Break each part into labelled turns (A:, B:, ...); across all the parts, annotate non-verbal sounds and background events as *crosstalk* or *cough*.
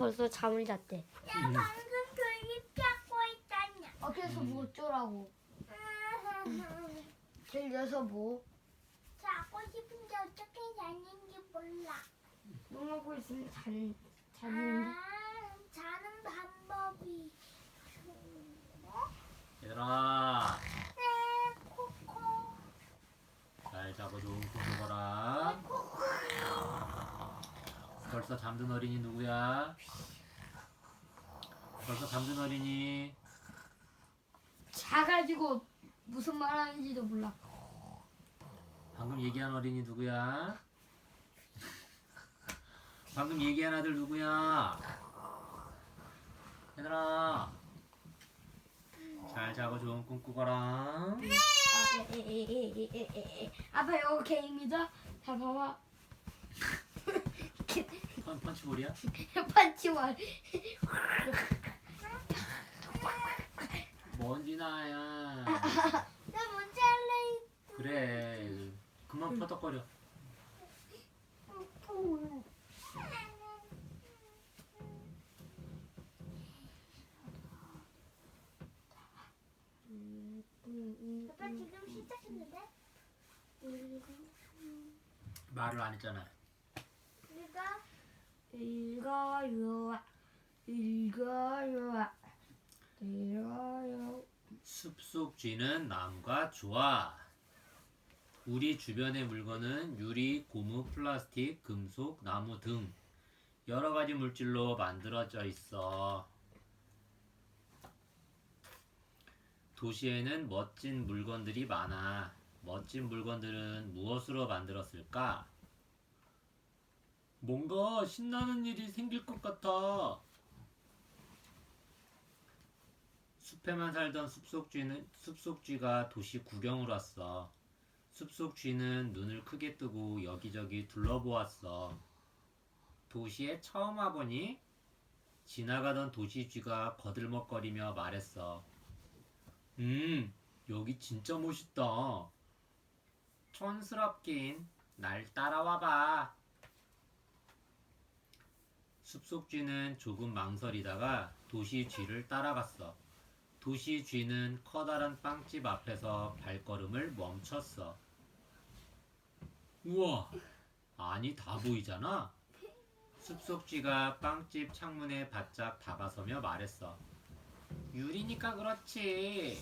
A: 벌써 잠을 잤대.
B: 나
C: 음.
B: 방금 돌리 펴고 있잖아.
C: 어, 그래서 뭐 어쩌라고? *laughs* 들려서 뭐?
B: 자고 싶은데 어떻게 자는지 몰라.
C: 똥 먹고 있으면 잔, 잤는데.
B: 아, 자는 방법이.
D: 얘들아
B: 네, 코코.
D: 잘 자고 좋은 꿈 꾸거라 벌써 잠든 어린이 누구야? 벌써 잠든 어린이
C: 자가지고 무슨 말 하는지도 몰라.
D: 방금 얘기한 어린이 누구야? 방금 얘기한 아들 누구야? 얘들아 잘 자고 좋은 꿈 꾸거라
C: 아, 예, 예, 예, 예, 예, 예. 아빠 이거 개입니다. 잘 봐봐. *laughs*
D: 펀, 펀치볼이야? *laughs*
C: 판치말.
D: 먼지 나야 *laughs*
B: 나 먼저 할래.
D: 그래 그만 퍼덕거려
B: 아빠 지금 시작했는데?
D: 말을 안 했잖아
B: 우리가
C: 읽어요. 읽어요. 읽어요.
D: 숲속 쥐는 나무가 좋아. 우리 주변의 물건은 유리, 고무, 플라스틱, 금속, 나무 등 여러 가지 물질로 만들어져 있어. 도시에는 멋진 물건들이 많아. 멋진 물건들은 무엇으로 만들었을까? 뭔가 신나는 일이 생길 것 같아. 숲에만 살던 숲속쥐는 숲속쥐가 도시 구경을 왔어. 숲속쥐는 눈을 크게 뜨고 여기저기 둘러보았어. 도시에 처음 와보니 지나가던 도시쥐가 거들먹거리며 말했어. 음, 여기 진짜 멋있다. 촌스럽긴 날 따라와봐. 숲속 쥐는 조금 망설이다가 도시 쥐를 따라갔어. 도시 쥐는 커다란 빵집 앞에서 발걸음을 멈췄어. 우와, 아니 다 보이잖아. 숲속 쥐가 빵집 창문에 바짝 다가서며 말했어. 유리니까 그렇지.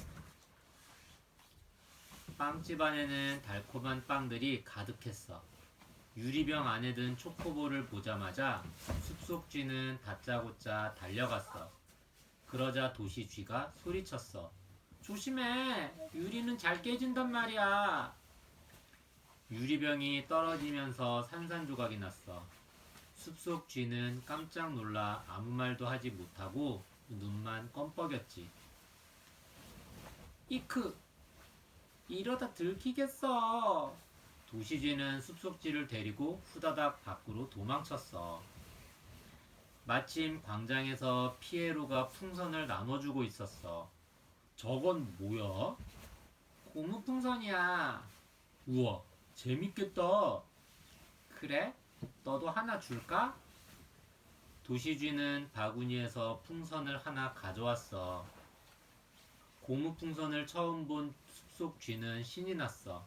D: 빵집 안에는 달콤한 빵들이 가득했어. 유리병 안에 든 초코볼을 보자마자 숲속 쥐는 다짜고짜 달려갔어. 그러자 도시 쥐가 소리쳤어. 조심해! 유리는 잘 깨진단 말이야! 유리병이 떨어지면서 산산조각이 났어. 숲속 쥐는 깜짝 놀라 아무 말도 하지 못하고 눈만 껌뻑였지. 이크! 이러다 들키겠어! 도시쥐는 숲속쥐를 데리고 후다닥 밖으로 도망쳤어. 마침 광장에서 피에로가 풍선을 나눠주고 있었어. 저건 뭐야? 고무 풍선이야. 우와, 재밌겠다. 그래? 너도 하나 줄까? 도시쥐는 바구니에서 풍선을 하나 가져왔어. 고무 풍선을 처음 본 숲속 쥐는 신이 났어.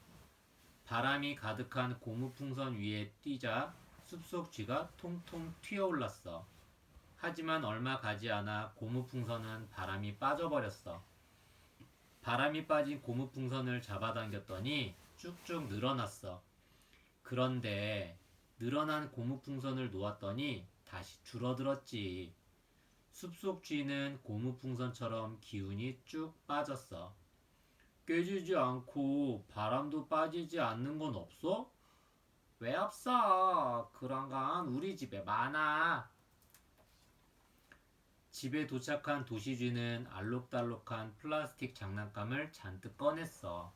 D: 바람이 가득한 고무 풍선 위에 뛰자 숲속 쥐가 통통 튀어올랐어. 하지만 얼마 가지 않아 고무풍선은 바람이 빠져버렸어. 바람이 빠진 고무풍선을 잡아당겼더니 쭉쭉 늘어났어. 그런데 늘어난 고무풍선을 놓았더니 다시 줄어들었지. 숲속 쥐는 고무풍선처럼 기운이 쭉 빠졌어. 깨지지 않고 바람도 빠지지 않는 건 없어? 왜 없어? 그런 건 우리 집에 많아. 집에 도착한 도시쥐는 알록달록한 플라스틱 장난감을 잔뜩 꺼냈어.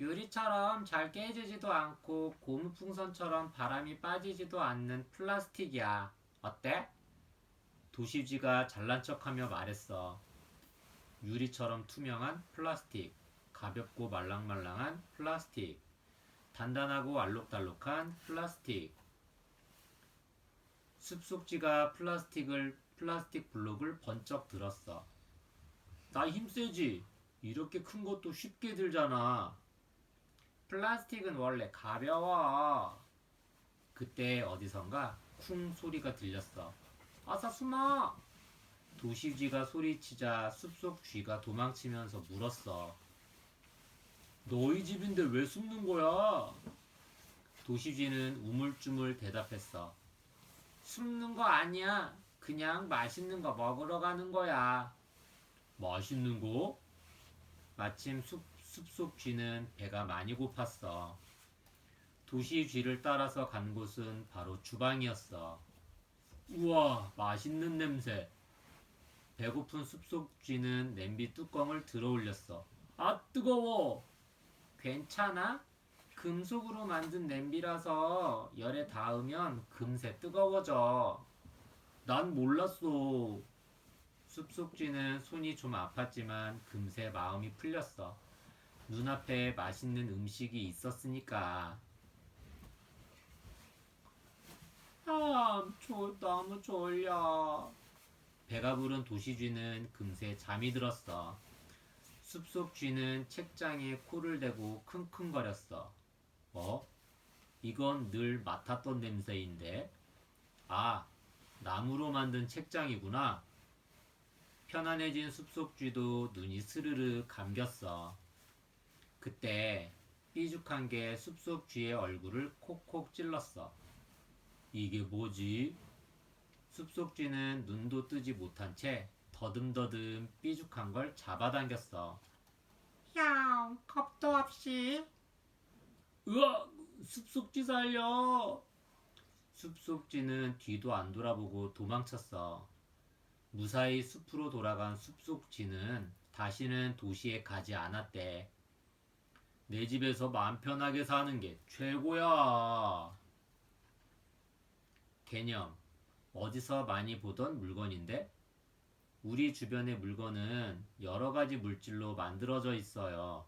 D: 유리처럼 잘 깨지지도 않고 고무풍선처럼 바람이 빠지지도 않는 플라스틱이야. 어때? 도시쥐가 잘난 척하며 말했어. 유리처럼 투명한 플라스틱, 가볍고 말랑말랑한 플라스틱, 단단하고 알록달록한 플라스틱. 숲속쥐가 플라스틱을 플라스틱 블록을 번쩍 들었어. 나 힘세지. 이렇게 큰 것도 쉽게 들잖아. 플라스틱은 원래 가벼워. 그때 어디선가 쿵 소리가 들렸어. 아사 숨어! 도시쥐가 소리치자 숲속 쥐가 도망치면서 물었어. 너희 집인데 왜 숨는 거야? 도시쥐는 우물쭈물 대답했어. 숨는 거 아니야. 그냥 맛있는 거 먹으러 가는 거야. 맛있는 거? 마침 숲, 숲속 쥐는 배가 많이 고팠어. 도시 쥐를 따라서 간 곳은 바로 주방이었어. 우와, 맛있는 냄새. 배고픈 숲속 쥐는 냄비 뚜껑을 들어 올렸어. 아, 뜨거워! 괜찮아? 금속으로 만든 냄비라서 열에 닿으면 금세 뜨거워져. 난 몰랐어. 숲속 쥐는 손이 좀 아팠지만 금세 마음이 풀렸어. 눈앞에 맛있는 음식이 있었으니까. 아, 저 너무 졸려. 배가 부른 도시쥐는 금세 잠이 들었어. 숲속 쥐는 책장에 코를 대고 킁킁거렸어. 어? 이건 늘 맡았던 냄새인데. 아, 나무로 만든 책장이구나. 편안해진 숲속 쥐도 눈이 스르르 감겼어. 그때 삐죽한 게 숲속 쥐의 얼굴을 콕콕 찔렀어. 이게 뭐지? 숲속 쥐는 눈도 뜨지 못한 채 더듬더듬 삐죽한 걸 잡아당겼어. 형, 겁도 없이. 으악! 숲속쥐 살려! 숲속쥐는 뒤도 안 돌아보고 도망쳤어. 무사히 숲으로 돌아간 숲속쥐는 다시는 도시에 가지 않았대. 내 집에서 마음 편하게 사는 게 최고야. 개념. 어디서 많이 보던 물건인데? 우리 주변의 물건은 여러 가지 물질로 만들어져 있어요.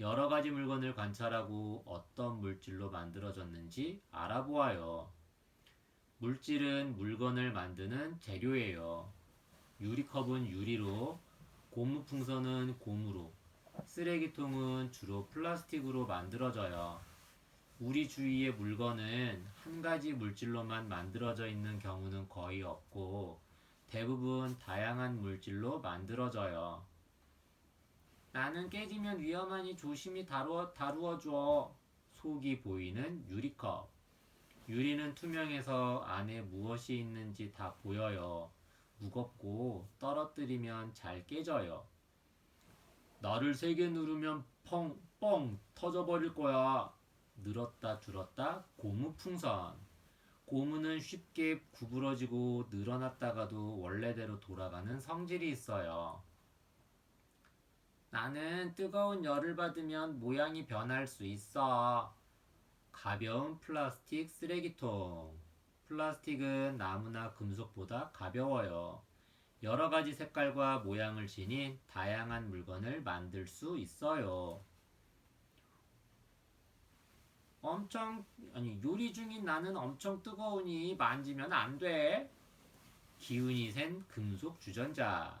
D: 여러 가지 물건을 관찰하고 어떤 물질로 만들어졌는지 알아보아요. 물질은 물건을 만드는 재료예요. 유리컵은 유리로, 고무풍선은 고무로, 쓰레기통은 주로 플라스틱으로 만들어져요. 우리 주위의 물건은 한 가지 물질로만 만들어져 있는 경우는 거의 없고 대부분 다양한 물질로 만들어져요. 나는 깨지면 위험하니 조심히 다루어, 다루어줘. 속이 보이는 유리컵. 유리는 투명해서 안에 무엇이 있는지 다 보여요. 무겁고 떨어뜨리면 잘 깨져요. 나를 세게 누르면 펑, 뻥 터져버릴 거야. 늘었다 줄었다 고무풍선. 고무는 쉽게 구부러지고 늘어났다가도 원래대로 돌아가는 성질이 있어요. 나는 뜨거운 열을 받으면 모양이 변할 수 있어. 가벼운 플라스틱 쓰레기통. 플라스틱은 나무나 금속보다 가벼워요. 여러 가지 색깔과 모양을 지닌 다양한 물건을 만들 수 있어요. 엄청 아니 요리 중인 나는 엄청 뜨거우니 만지면 안 돼. 기운이 센 금속 주전자.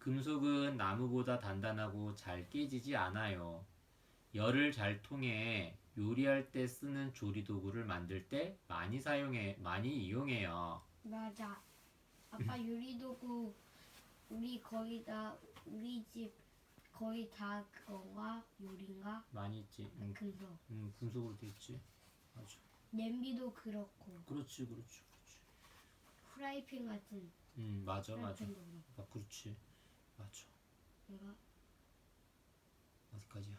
D: 금속은 나무보다 단단하고 잘 깨지지 않아요. 열을 잘 통해 요리할 때 쓰는 조리 도구를 만들 때 많이 사용해 많이 이용해요.
C: 맞아. 아빠 *laughs* 요리 도구 우리 거의 다 우리 집 거의 다 그거가 요리인가?
D: 많이 있지. 음,
C: 금속.
D: 음 금속으로 돼 있지. 맞아.
C: 냄비도 그렇고
D: 그렇지, 그렇지, 그렇지.
C: 프라이팬 같은
D: 음 맞아, 맞아.
C: 프라이팬도 그렇고
D: 아, 그렇지. 맞아.
C: 내가
D: 어디까지야?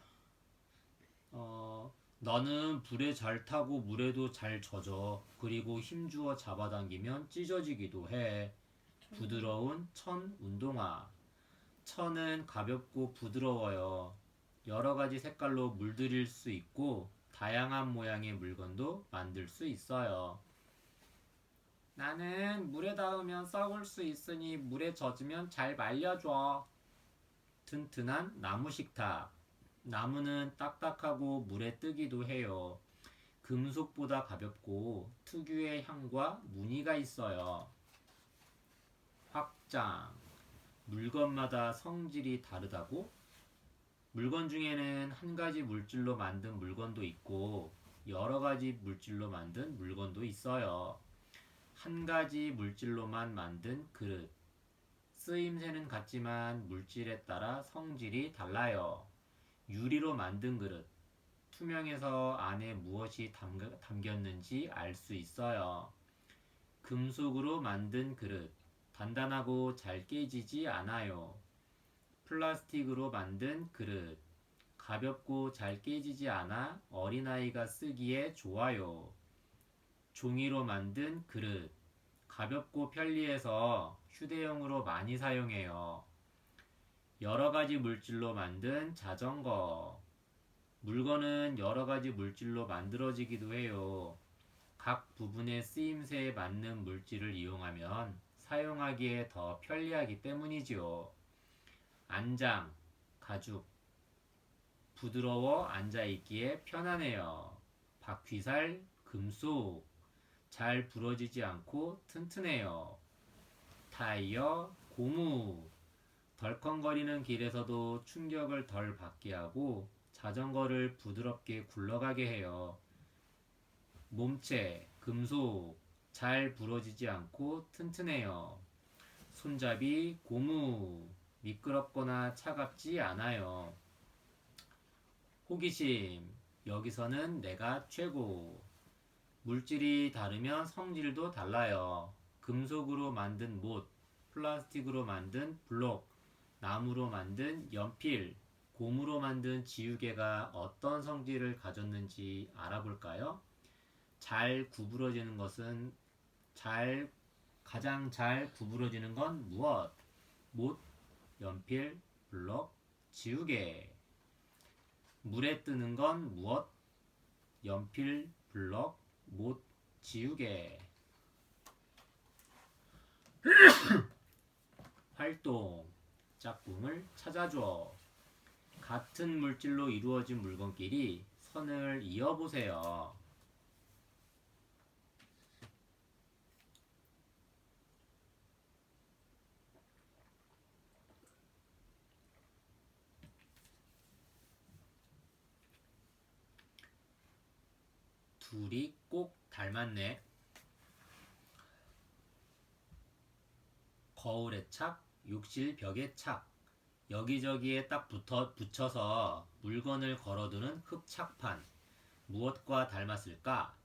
D: 어, 나는 불에 잘 타고 물에도 잘 젖어. 그리고 힘주어 잡아당기면 찢어지기도 해. 부드러운 천 운동화. 천은 가볍고 부드러워요. 여러 가지 색깔로 물들일 수 있고 다양한 모양의 물건도 만들 수 있어요. 나는 물에 닿으면 썩을 수 있으니 물에 젖으면 잘 말려줘. 튼튼한 나무 식탁. 나무는 딱딱하고 물에 뜨기도 해요. 금속보다 가볍고 특유의 향과 무늬가 있어요. 확장. 물건마다 성질이 다르다고? 물건 중에는 한 가지 물질로 만든 물건도 있고 여러 가지 물질로 만든 물건도 있어요. 한 가지 물질로만 만든 그릇. 쓰임새는 같지만 물질에 따라 성질이 달라요. 유리로 만든 그릇. 투명해서 안에 무엇이 담겼는지 알 수 있어요. 금속으로 만든 그릇. 단단하고 잘 깨지지 않아요. 플라스틱으로 만든 그릇. 가볍고 잘 깨지지 않아 어린아이가 쓰기에 좋아요. 종이로 만든 그릇. 가볍고 편리해서 휴대용으로 많이 사용해요. 여러 가지 물질로 만든 자전거. 물건은 여러 가지 물질로 만들어지기도 해요. 각 부분의 쓰임새에 맞는 물질을 이용하면 사용하기에 더 편리하기 때문이지요. 안장, 가죽. 부드러워 앉아있기에 편하네요. 바퀴살, 금속. 잘 부러지지 않고 튼튼해요. 타이어, 고무. 덜컹거리는 길에서도 충격을 덜 받게 하고 자전거를 부드럽게 굴러가게 해요. 몸체, 금속. 잘 부러지지 않고 튼튼해요. 손잡이, 고무. 미끄럽거나 차갑지 않아요. 호기심. 여기서는 내가 최고. 물질이 다르면 성질도 달라요. 금속으로 만든 못, 플라스틱으로 만든 블록, 나무로 만든 연필, 고무로 만든 지우개가 어떤 성질을 가졌는지 알아볼까요? 잘 구부러지는 것은 잘 가장 잘 구부러지는 건 무엇? 못, 연필, 블럭, 지우개. 물에 뜨는 건 무엇? 연필, 블럭, 못, 지우개. *clears throat* 활동. 짝꿍을 찾아줘. 같은 물질로 이루어진 물건끼리 선을 이어보세요. 둘이 꼭 닮았네. 거울에 착, 욕실 벽에 착. 여기저기에 딱 붙어, 붙여서 물건을 걸어두는 흡착판. 무엇과 닮았을까?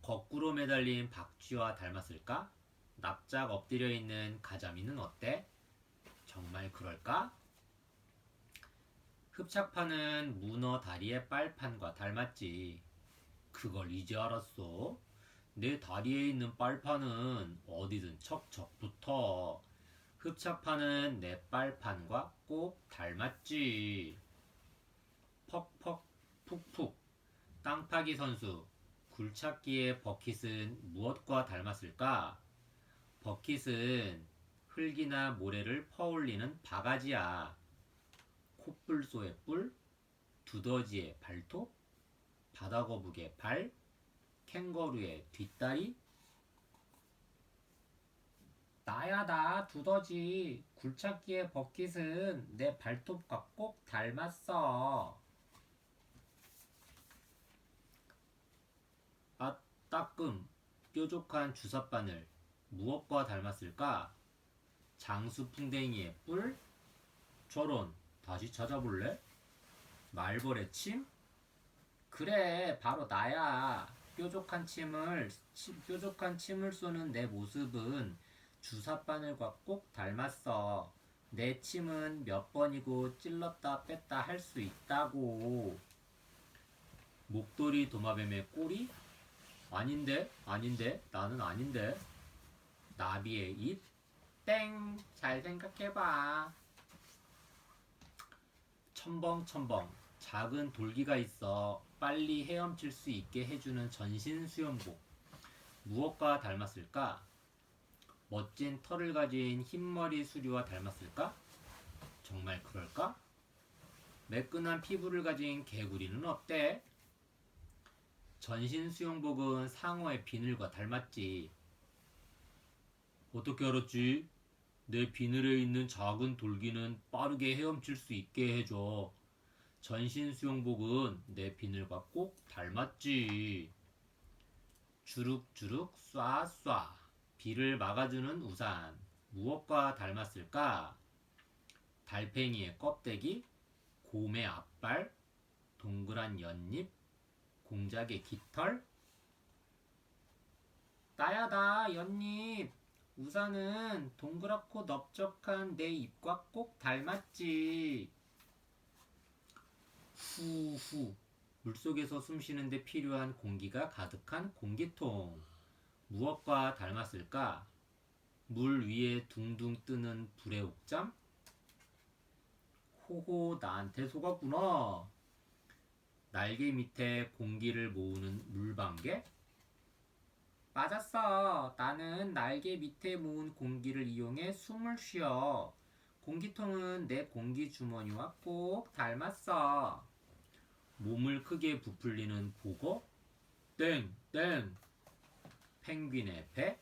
D: 거꾸로 매달린 박쥐와 닮았을까? 납작 엎드려 있는 가자미는 어때? 정말 그럴까? 흡착판은 문어 다리의 빨판과 닮았지. 그걸 이제 알았어? 내 다리에 있는 빨판은 어디든 척척 붙어. 흡착판은 내 빨판과 꼭 닮았지. 퍽퍽 푹푹 땅파기 선수 굴착기의 버킷은 무엇과 닮았을까? 버킷은 흙이나 모래를 퍼올리는 바가지야. 콧불소의 뿔, 두더지의 발톱, 바다거북의 발, 캥거루의 뒷다리? 나야 나 두더지 굴착기의 버킷은 내 발톱과 꼭 닮았어. 아 따끔 뾰족한 주삿바늘 무엇과 닮았을까? 장수풍뎅이의 뿔? 저런 다시 찾아볼래? 말벌의 침? 그래 바로 나야 뾰족한 침을 치- 뾰족한 침을 쏘는 내 모습은 주삿바늘과 꼭 닮았어 내 침은 몇 번이고 찔렀다 뺐다 할 수 있다고 목도리 도마뱀의 꼬리? 아닌데 아닌데 나는 아닌데 나비의 입? 땡! 잘 생각해봐 첨벙첨벙 작은 돌기가 있어 빨리 헤엄칠 수 있게 해주는 전신 수영복. 무엇과 닮았을까? 멋진 털을 가진 흰머리 수류와 닮았을까? 정말 그럴까? 매끈한 피부를 가진 개구리는 어때? 전신 수영복은 상어의 비늘과 닮았지. 어떻게 알았지? 내 비늘에 있는 작은 돌기는 빠르게 헤엄칠 수 있게 해줘. 전신 수영복은 내 비늘과 꼭 닮았지. 주룩주룩 쏴쏴. 비를 막아주는 우산. 무엇과 닮았을까? 달팽이의 껍데기, 곰의 앞발, 동그란 연잎, 공작의 깃털. 나야다, 연잎. 우산은 동그랗고 넓적한 내 입과 꼭 닮았지. 후후. 물속에서 숨 쉬는데 필요한 공기가 가득한 공기통. 무엇과 닮았을까? 물 위에 둥둥 뜨는 불의 옥잠? 호호, 나한테 속았구나. 날개 밑에 공기를 모으는 물방개? 맞았어. 나는 날개 밑에 모은 공기를 이용해 숨을 쉬어. 공기통은 내 공기 주머니와 꼭 닮았어. 몸을 크게 부풀리는 보고? 땡, 땡. 펭귄의 배?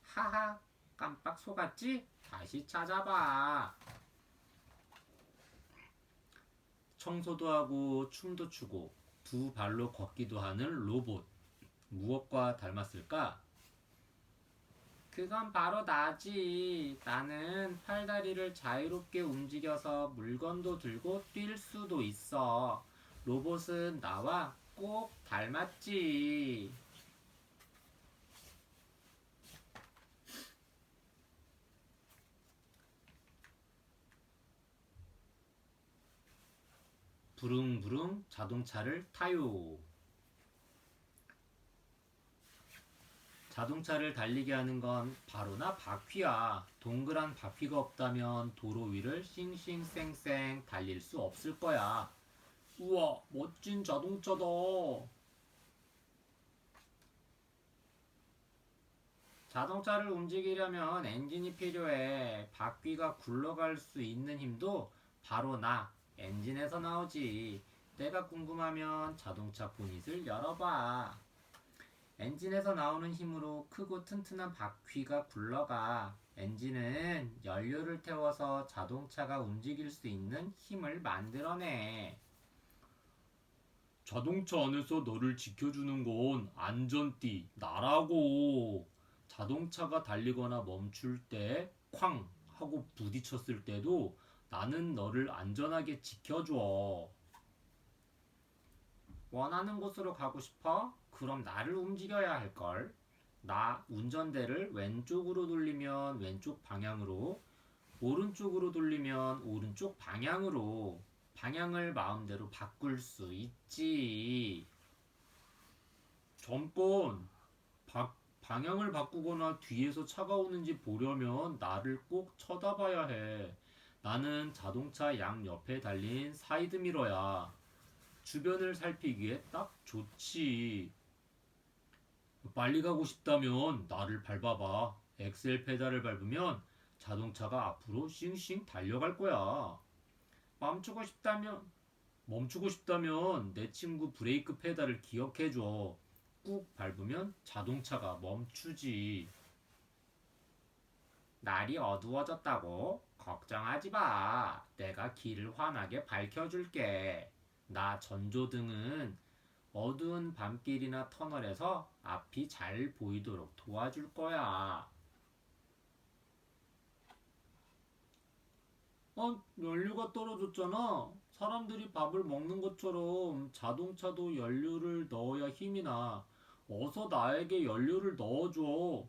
D: 하하, 깜빡 속았지? 다시 찾아봐. 청소도 하고 춤도 추고 두 발로 걷기도 하는 로봇. 무엇과 닮았을까? 그건 바로 나지. 나는 팔다리를 자유롭게 움직여서 물건도 들고 뛸 수도 있어. 로봇은 나와 꼭 닮았지. 부릉부릉 자동차를 타요. 자동차를 달리게 하는 건 바로나 바퀴야. 동그란 바퀴가 없다면 도로 위를 싱싱쌩쌩 달릴 수 없을 거야. 우와, 멋진 자동차다. 자동차를 움직이려면 엔진이 필요해. 바퀴가 굴러갈 수 있는 힘도 바로 나, 엔진에서 나오지. 내가 궁금하면 자동차 보닛을 열어봐. 엔진에서 나오는 힘으로 크고 튼튼한 바퀴가 굴러가. 엔진은 연료를 태워서 자동차가 움직일 수 있는 힘을 만들어내. 자동차 안에서 너를 지켜주는 건 안전띠, 나라고. 자동차가 달리거나 멈출 때 쾅 하고 부딪혔을 때도 나는 너를 안전하게 지켜줘. 원하는 곳으로 가고 싶어? 그럼 나를 움직여야 할 걸. 나 운전대를 왼쪽으로 돌리면 왼쪽 방향으로, 오른쪽으로 돌리면 오른쪽 방향으로, 방향을 마음대로 바꿀 수 있지. 잠깐, 바, 방향을 바꾸거나 뒤에서 차가 오는지 보려면 나를 꼭 쳐다봐야 해. 나는 자동차 양 옆에 달린 사이드미러야. 주변을 살피기에 딱 좋지. 빨리 가고 싶다면 나를 밟아봐. 엑셀 페달을 밟으면 자동차가 앞으로 싱싱 달려갈 거야. 멈추고 싶다면 멈추고 싶다면 내 친구 브레이크 페달을 기억해줘. 꾹 밟으면 자동차가 멈추지. 날이 어두워졌다고? 걱정하지 마. 내가 길을 환하게 밝혀줄게. 나 전조 등은 어두운 밤길이나 터널에서 앞이 잘 보이도록 도와줄 거야. 어, 연료가 떨어졌잖아. 사람들이 밥을 먹는 것처럼 자동차도 연료를 넣어야 힘이 나. 어서 나에게 연료를 넣어줘.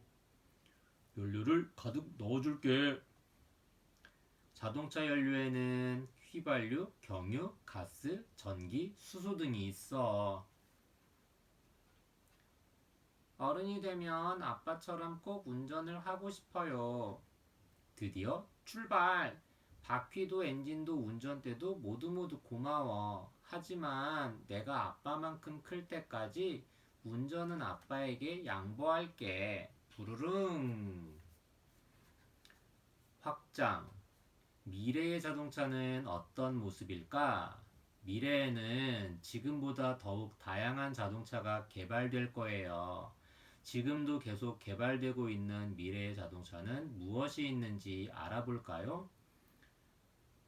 D: 연료를 가득 넣어줄게. 자동차 연료에는 휘발유, 경유, 가스, 전기, 수소 등이 있어. 어른이 되면 아빠처럼 꼭 운전을 하고 싶어요. 드디어 출발! 바퀴도 엔진도 운전대도 모두 모두 고마워. 하지만 내가 아빠만큼 클 때까지 운전은 아빠에게 양보할게. 부르릉. 확장. 미래의 자동차는 어떤 모습일까? 미래에는 지금보다 더욱 다양한 자동차가 개발될 거예요. 지금도 계속 개발되고 있는 미래의 자동차는 무엇이 있는지 알아볼까요?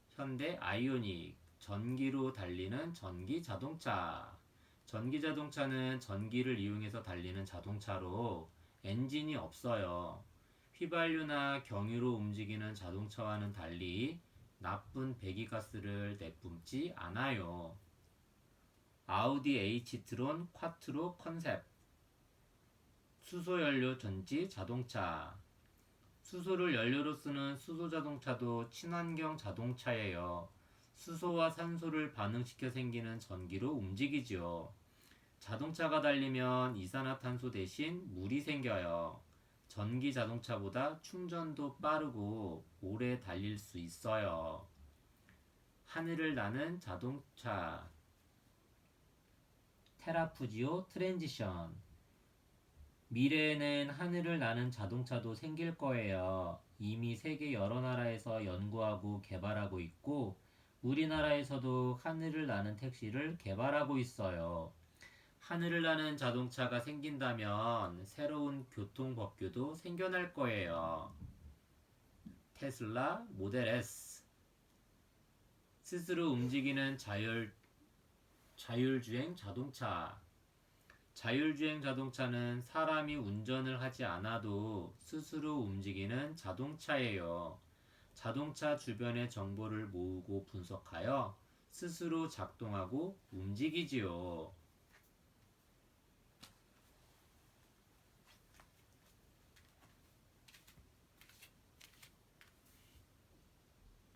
D: 현대 아이오닉, 전기로 달리는 전기 자동차. 전기 자동차는 전기를 이용해서 달리는 자동차로 엔진이 없어요. 휘발유나 경유로 움직이는 자동차와는 달리 나쁜 배기가스를 내뿜지 않아요. 아우디 H트론 콰트로 컨셉 수소연료 전지 자동차 수소를 연료로 쓰는 수소 자동차도 친환경 자동차예요. 수소와 산소를 반응시켜 생기는 전기로 움직이지요. 자동차가 달리면 이산화탄소 대신 물이 생겨요. 전기 자동차보다 충전도 빠르고 오래 달릴 수 있어요. 하늘을 나는 자동차 테라푸지오 트랜지션 미래에는 하늘을 나는 자동차도 생길 거예요. 이미 세계 여러 나라에서 연구하고 개발하고 있고 우리나라에서도 하늘을 나는 택시를 개발하고 있어요. 하늘을 나는 자동차가 생긴다면 새로운 교통 법규도 생겨날 거예요. 테슬라 모델 S 스스로 움직이는 자율 자율주행 자동차 자율주행 자동차는 사람이 운전을 하지 않아도 스스로 움직이는 자동차예요. 자동차 주변의 정보를 모으고 분석하여 스스로 작동하고 움직이지요.